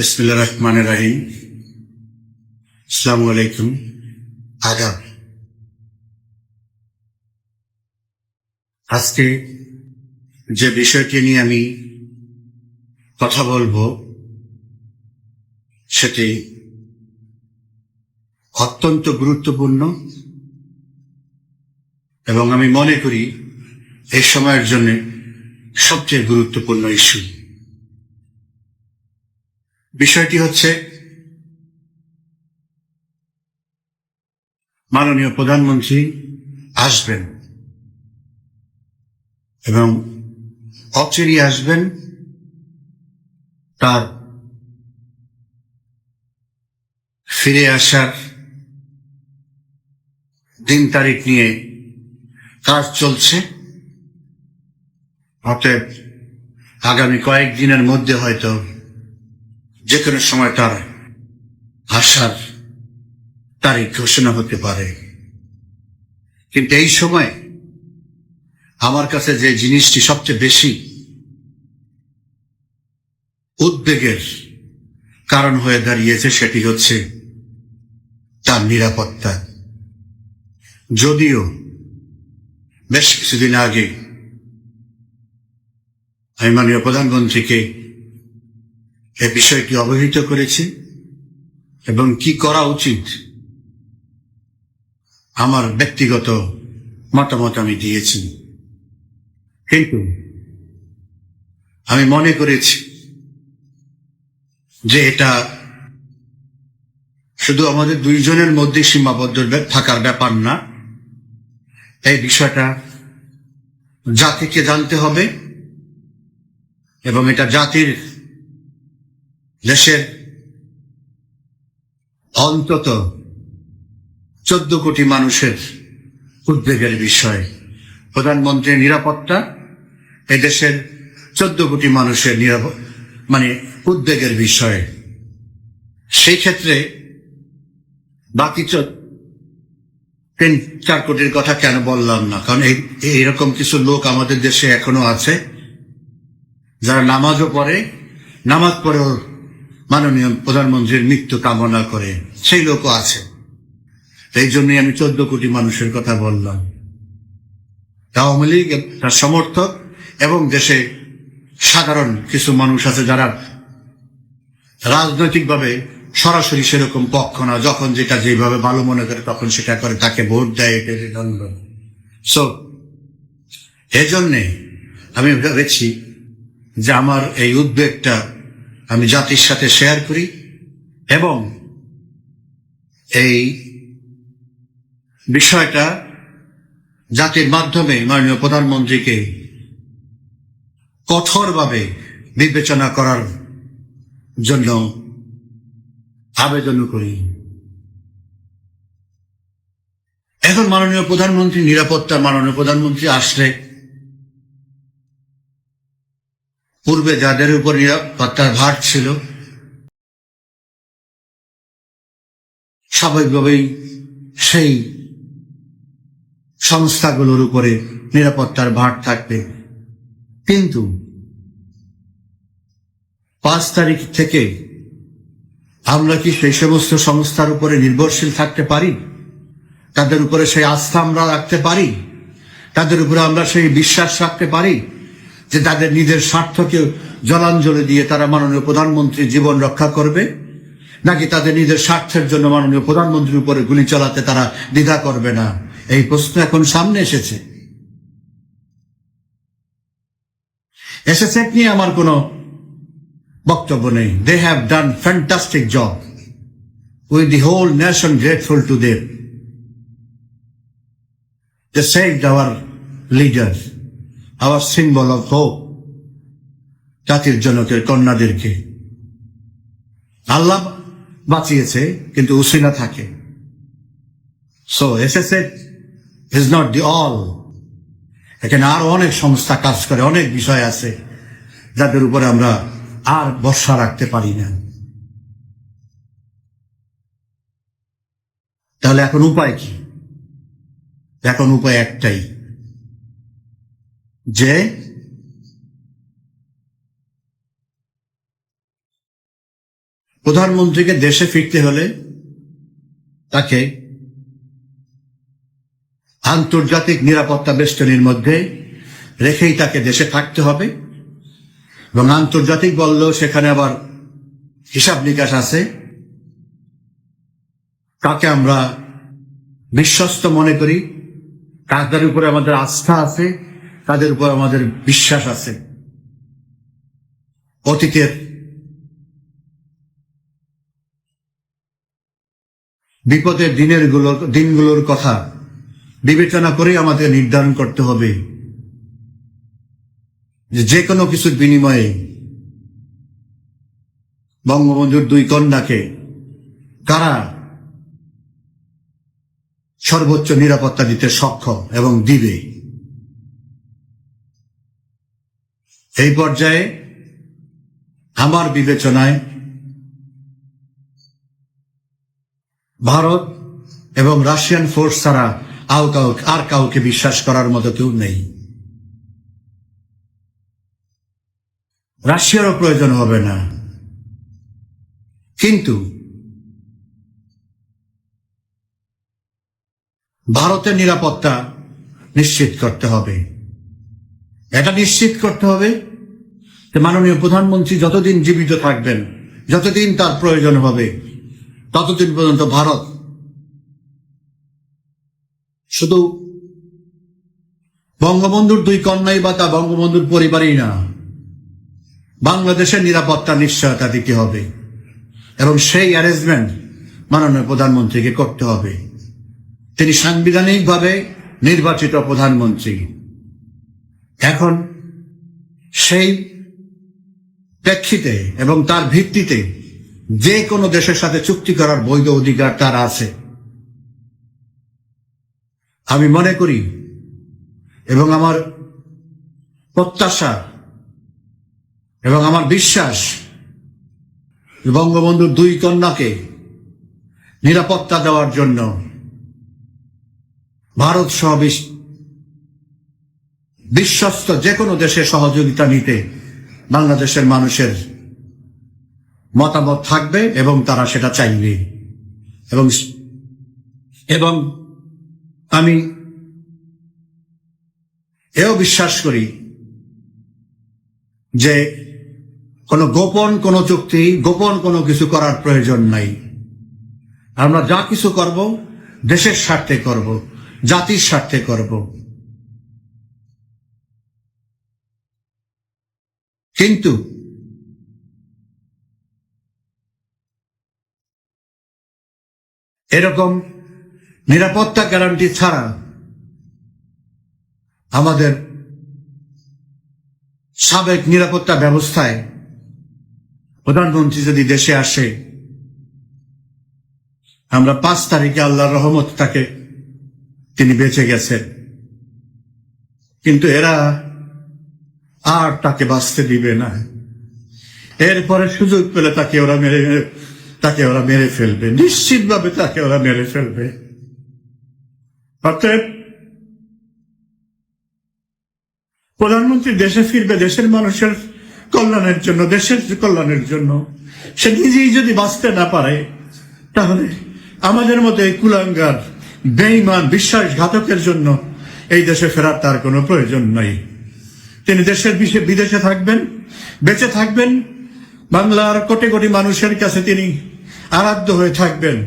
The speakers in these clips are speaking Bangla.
বিসমিল্লা রহমান রাহিম। আসসালামু আলাইকুম। আদাব আজকে যে বিষয়টি নিয়ে আমি কথা বলব, সেটি অত্যন্ত গুরুত্বপূর্ণ এবং আমি মনে করি এই সময়ের জন্য সবচেয়ে গুরুত্বপূর্ণ ইস্যু। বিষয়টি হচ্ছে মাননীয় প্রধানমন্ত্রী আসবেন এবং অচিরি আসবেন, তার ফিরে আসার দিন তারিখ নিয়ে কাজ চলছে। অতএব আগামী কয়েকদিনের মধ্যে হয়তো যে কোনো সময় তার আসার তারিখ ঘোষণা হতে পারে। কিন্তু এই সময় আমার কাছে যে জিনিসটি সবচেয়ে বেশি উদ্বেগের কারণ হয়ে দাঁড়িয়েছে সেটি হচ্ছে তার নিরাপত্তা। যদিও বেশ কিছুদিন আগে আমি মাননীয় প্রধানমন্ত্রীকে এ বিষয়টি অবহিত করেছি এবং কি করা উচিত আমার ব্যক্তিগত মতামত আমি দিয়েছি। কিন্তু আমি মনে করেছি যে এটা শুধু আমাদের দুইজনের মধ্যে সীমাবদ্ধ থাকার ব্যাপার না, এই বিষয়টা জাতিকে জানতে হবে এবং এটা জাতির দেশের অন্তত চোদ্দ কোটি মানুষের উদ্বেগের বিষয়। প্রধানমন্ত্রীর নিরাপত্তা এদেশের চোদ্দ কোটি মানুষের মানে উদ্বেগের বিষয়। সেই ক্ষেত্রে বাকি তিন, চার কোটির কথা কেন বললাম না? কারণ এই, এইরকম কিছু লোক আমাদের দেশে এখনও আছে, যারা নামাজও পড়ে, নামাজ পড়েও মাননীয় প্রধানমন্ত্রীর মৃত্যু কামনা করে সেই লোকও আছে। এই জন্যই আমি চোদ্দ কোটি মানুষের কথা বললাম। আওয়ামী লীগ তার সমর্থক এবং দেশে সাধারণ কিছু মানুষ আছে যারা রাজনৈতিকভাবে সরাসরি সেরকম পক্ষ না, যখন যেটা যেভাবে ভালো মনে করে তখন সেটা করে, তাকে ভোট দেয় এটা সো এজন্যে আমি ভেবেছি যে আমার এই উদ্বেগটা আমি জাতির সাথে শেয়ার করি এবং এই বিষয়টা জাতির মাধ্যমে মাননীয় প্রধানমন্ত্রীকে কঠোরভাবে বিবেচনা করার জন্য আবেদন করি। এখন মাননীয় প্রধানমন্ত্রী নিরাপত্তা মাননীয় প্রধানমন্ত্রী আসলে পূর্বে যাদের উপর নিরাপত্তার ভার ছিল, স্বাভাবিকভাবেই সেই সংস্থাগুলোর উপরে নিরাপত্তার ভার থাকবে। কিন্তু পাঁচ তারিখ থেকে আমরা কি সেই সমস্ত সংস্থার উপরে নির্ভরশীল থাকতে পারি? তাদের উপরে সেই আস্থা আমরা রাখতে পারি? তাদের উপরে আমরা সেই বিশ্বাস রাখতে পারি? যে তাদের নিজের স্বার্থকে জলাঞ্জলি দিয়ে তারা মাননীয় প্রধানমন্ত্রীর জীবন রক্ষা করবে নাকি তাদের নিজের স্বার্থের জন্য মাননীয় প্রধানমন্ত্রীর উপরে গুলি চালাতে তারা দ্বিধা করবে না? এই প্রশ্ন এখন সামনে এসেছে। এসএসএফ নিয়ে আমার কোনো বক্তব্য নেই। They have done fantastic job with the whole nation grateful to them They saved our leaders, our symbol of hope, জাতির জনকের কন্যাদেরকে। আল্লাহ বাঁচিয়েছে কিন্তু উসিলা থাকে। So SSF is not the all এখানে আরও অনেক সংস্থা কাজ করে অনেক বিষয় আছে যাদের উপরে আমরা আর ভরসা রাখতে পারি না। তাহলে এখন উপায় কি? এখন উপায় একটাই। যে প্রধানমন্ত্রীকে দেশে ফিরতে হলে তাকে আন্তর্জাতিক নিরাপত্তা বেষ্টনীর মধ্যে রেখেই তাকে দেশে থাকতে হবে এবং আন্তর্জাতিক বললেও সেখানে আবার হিসাব নিকাশ আছে। কাকে আমরা বিশ্বস্ত মনে করি। কাদের উপরে আমাদের আস্থা আছে। তাদের উপর আমাদের বিশ্বাস আছে। অতীতের বিপদের দিনেরগুলো দিনগুলোর কথা বিবেচনা করে আমাদের নির্ধারণ করতে হবে। যে কোনো কিছুর বিনিময়ে বঙ্গবন্ধুর দুই কন্যাকে কারা সর্বোচ্চ নিরাপত্তা দিতে সক্ষম এবং দিবে? এই পর্যায়ে আমার বিবেচনায় ভারত এবং রাশিয়ান ফোর্স ছাড়া আও কাউকে আর কাউকে বিশ্বাস করার মতো কেউ নেই। রাশিয়ারও প্রয়োজন হবে না। কিন্তু ভারতের নিরাপত্তা নিশ্চিত করতে হবে। এটা নিশ্চিত করতে হবে মাননীয় প্রধানমন্ত্রী যতদিন জীবিত থাকবেন, যতদিন তার প্রয়োজন হবে, ততদিন পর্যন্ত ভারত শুধু বঙ্গবন্ধুর দুই কন্যাই বা তা বঙ্গবন্ধুর পরিবারই না, বাংলাদেশের নিরাপত্তা নিশ্চয়তা দিতে হবে। এবং সেই অ্যারেঞ্জমেন্ট মাননীয় প্রধানমন্ত্রীকে করতে হবে। তিনি সাংবিধানিকভাবে নির্বাচিত প্রধানমন্ত্রী। এখন সেই প্রেক্ষিতে এবং তার ভিত্তিতে যে কোনো দেশের সাথে চুক্তি করার বৈধ অধিকার তার আছে। আমি মনে করি এবং আমার প্রত্যাশা এবং আমার বিশ্বাস বঙ্গবন্ধুর দুই কন্যাকে নিরাপত্তা দেওয়ার জন্য ভারত সহ বিশ্ব- বিশ্বস্ত যে কোনো দেশে সহযোগিতা নিতে বাংলাদেশের মানুষের মতামত থাকবে এবং তারা সেটা চাইবে। এবং এবং আমি এও বিশ্বাস করি যে কোনো গোপন কোনো চুক্তি, গোপন কোনো কিছু করার প্রয়োজন নাই। আমরা যা কিছু করব, দেশের স্বার্থে করব, জাতির স্বার্থে করব। কিন্তু এরকম নিরাপত্তা গ্যারান্টি ছাড়া আমাদের সাবেক নিরাপত্তা ব্যবস্থায় প্রধানমন্ত্রী যদি দেশে আসে, আমরা পাঁচ তারিখে আল্লাহর রহমত তাকে তিনি বেঁচে গেছেন। কিন্তু এরা আর তাকে বাঁচতে দিবে না। এরপরে সুযোগ পেলে তাকে ওরা মেরে, তাকে ওরা মেরে ফেলবে। নিশ্চিতভাবে তাকে ওরা মেরে ফেলবে। অতএব প্রধানমন্ত্রী দেশে ফিরবে, দেশের মানুষের কল্যাণের জন্য, দেশের কল্যাণের জন্য। সে নিজেই যদি বাঁচতে না পারে, তাহলে আমাদের মতো এই কুলাঙ্গার বেইমান বিশ্বাসঘাতকের জন্য এই দেশে ফেরার তার কোনো প্রয়োজন নাই। তিনি দেশের বিদেশে থাকবেন, বেঁচে থাকবেন। বাংলার কোটি কোটি মানুষের কাছে তিনি আরাধ্য হয়ে থাকবেন।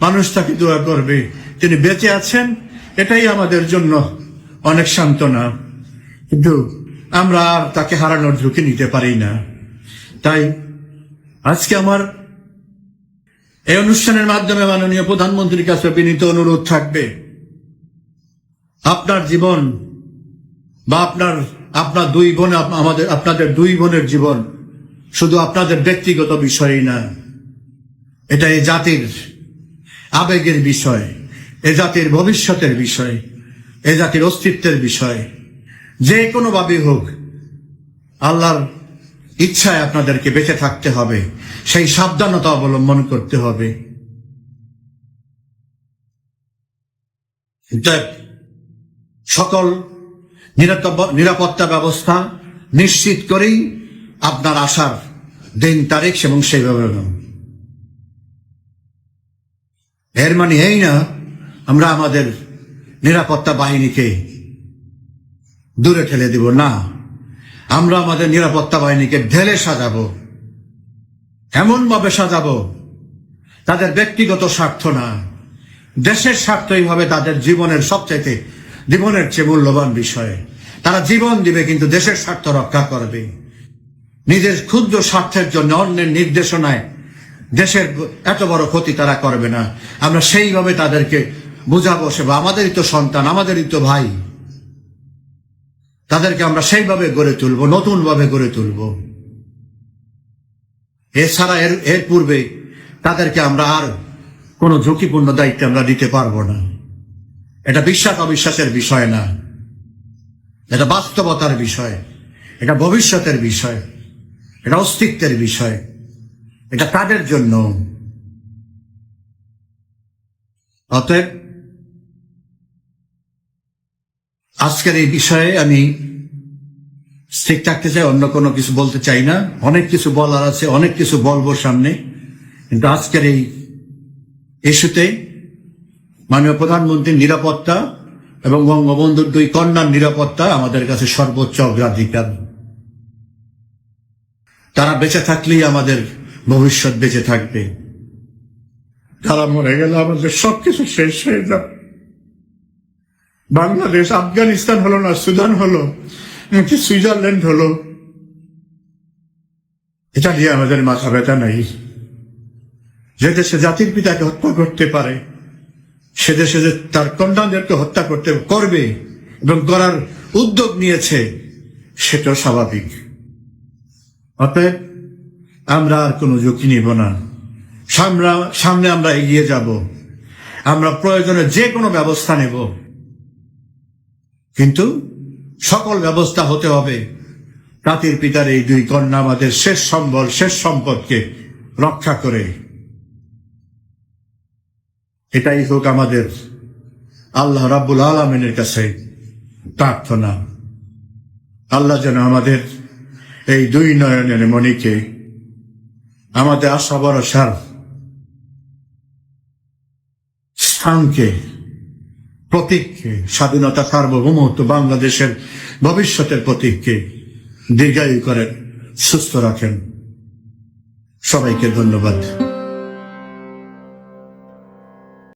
মানুষ তাকে দোয়া করবে, তিনি বেঁচে আছেন। এটাই আমাদের জন্য অনেক সান্ত্বনা। কিন্তু আমরা আর তাকে হারানোর ঝুঁকি নিতে পারি না। তাই আজকে আমার এই অনুষ্ঠানের মাধ্যমে মাননীয় প্রধানমন্ত্রীর কাছে বিনীত অনুরোধ থাকবে। আপনার জীবন বা আপনার আপনার দুই বোন আমাদের আপনাদের দুই বোনের জীবন শুধু আপনাদের ব্যক্তিগত বিষয়ই না। এটা এ জাতির আবেগের বিষয়, এ জাতির ভবিষ্যতের বিষয়, এ জাতির অস্তিত্বের বিষয়। যে কোনো ভাবে হোক, আল্লাহর ইচ্ছায় আপনাদেরকে বেঁচে থাকতে হবে, সেই সাবধানতা অবলম্বন করতে হবে। সকল নিরাপত্তা- ব্যবস্থা নিশ্চিত করেই আপনার আসার দিন, তারিখ এবং সেইভাবে এর মানে এই না, আমরা আমাদের নিরাপত্তা বাহিনীকে দূরে ঠেলে দিব, না। আমরা আমাদের নিরাপত্তা বাহিনীকে ঢেলে সাজাবো এমন ভাবে সাজাবো, তাদের ব্যক্তিগত স্বার্থ না। দেশের স্বার্থ এইভাবে তাদের জীবনের সবচাইতে জীবনের চেয়ে মূল্যবান বিষয়। তারা জীবন দিবে, কিন্তু দেশের স্বার্থ রক্ষা করবে। নিজের ক্ষুদ্র স্বার্থের জন্য অন্যের নির্দেশনায় দেশের এত বড় ক্ষতি তারা করবে না। আমরা সেইভাবে তাদেরকে বুঝাবো সে আমাদেরই তো সন্তান, আমাদেরই তো ভাই। তাদেরকে আমরা সেইভাবে গড়ে তুলব নতুন ভাবে গড়ে তুলব। এছাড়া এর এর পূর্বে তাদেরকে আমরা আর কোনো ঝুঁকিপূর্ণ দায়িত্ব আমরা দিতে পারব না। এটা বিশ্বাস অবিশ্বাসের বিষয় না। এটা বাস্তবতার বিষয়। এটা ভবিষ্যতের বিষয়। এটা অস্তিত্বের বিষয়। এটা তাদের জন্য? অতএব আজকের এই বিষয়ে আমি স্থির থাকতে চাই, অন্য কোনো কিছু বলতে চাই না। অনেক কিছু বলার আছে, অনেক কিছু বলব সামনে। কিন্তু আজকের এই ইস্যুতে মাননীয় প্রধানমন্ত্রীর নিরাপত্তা এবং বঙ্গবন্ধুর দুই কন্যার নিরাপত্তা আমাদের কাছে সর্বোচ্চ অগ্রাধিকার। তারা বেঁচে থাকলেই আমাদের ভবিষ্যৎ বেঁচে থাকবে। তারা মরে গেলে আমাদের সবকিছু শেষ হয়ে যাবে। বাংলাদেশ, আফগানিস্তান হলো না, সুদান হলো এমনকি সুইজারল্যান্ড হলো? এটা নিয়ে আমাদের মাথা ব্যথা নাই। যে দেশে জাতির পিতাকে হত্যা করতে পারে সে দেশে যে তার কন্যাদেরকে হত্যা করতে করবে এবং করার উদ্যোগ নিয়েছে সেটা স্বাভাবিক। অতএব আমরা আর কোনো ঝুঁকি নিব না। সামনে সামনে আমরা এগিয়ে যাব। আমরা প্রয়োজনে যে কোনো ব্যবস্থা নেব। কিন্তু সকল ব্যবস্থা হতে হবে। জাতির পিতার এই দুই কন্যা আমাদের শেষ সম্বল, শেষ সম্পদকে রক্ষা করে। এটাই হোক আমাদের আল্লাহ রাব্বুল আলমিনের কাছে প্রার্থনা। আল্লাহ যেন আমাদের এই দুই নয়নের মণিকে আমাদের আশা ভরসার স্থানকে, প্রতীককে, স্বাধীনতা সার্বভৌমত্ব বাংলাদেশের ভবিষ্যতের প্রতীককে দীর্ঘায়ু করেন, সুস্থ রাখেন। সবাইকে ধন্যবাদ।